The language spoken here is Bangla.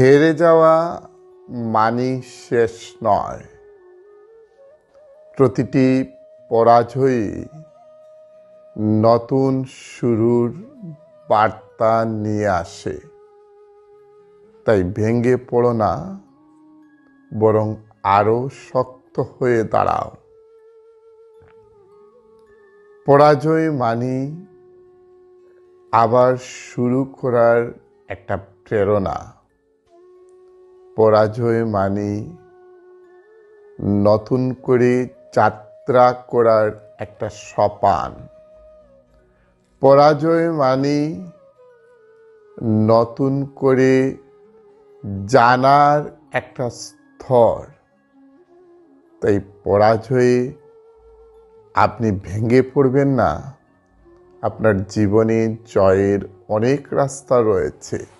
হেরে যাওয়া মানি শেষ নয়। প্রতিটি পরাজয়ই নতুন শুরুর বার্তা নিয়ে আসে। তাই ভেঙে পড়ো না, বরং আরও শক্ত হয়ে দাঁড়াও। পরাজয় মানি আবার শুরু করার একটা প্রেরণা। পরাজয় মানি। নতুন করে যাত্রা করার একটা সপান। পরাজয় মানি, নতুন করে জানার একটা স্তর। তাই পরাজয়ে আপনি ভেঙে পড়বেন না। আপনার জীবনে জয়ের অনেক রাস্তা রয়েছে।